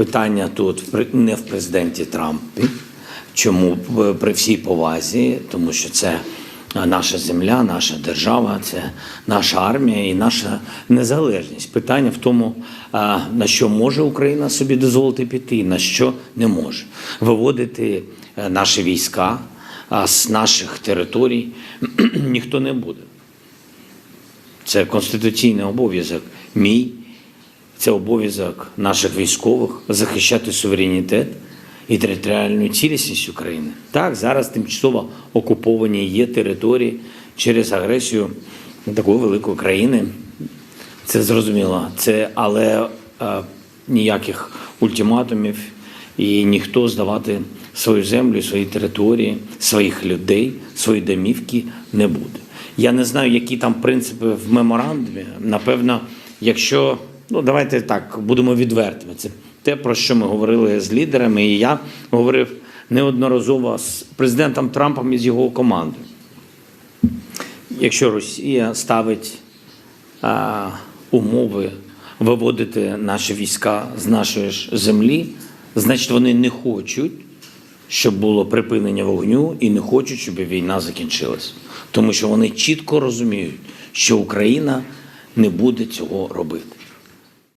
Питання тут не в президенті Трампі. Чому Е, при всій повазі? Тому що це е, наша земля, наша держава, це наша армія і наша незалежність. Питання в тому, е, на що може Україна собі дозволити піти, на що не може. Виводити наші війська з наших територій ніхто не буде. Це конституційний обов'язок мій, це обов'язок наших військових захищати суверенітет і територіальну цілісність України. Так, зараз тимчасово окуповані є території через агресію такої великої країни. Це зрозуміло. Це але е, ніяких ультиматумів і ніхто здавати свою землю, свої території, своїх людей, свої домівки не буде. Я не знаю, які там принципи в меморандумі. Напевно, якщо ну давайте так будемо відвертими. Це те, про що ми говорили з лідерами, і я говорив неодноразово з президентом Трампом і з його командою. Якщо Росія ставить а, умови виводити наші війська з нашої ж землі, значить вони не хочуть, щоб було припинення вогню, і не хочуть, щоб війна закінчилась. Тому що вони чітко розуміють, що Україна не буде цього робити.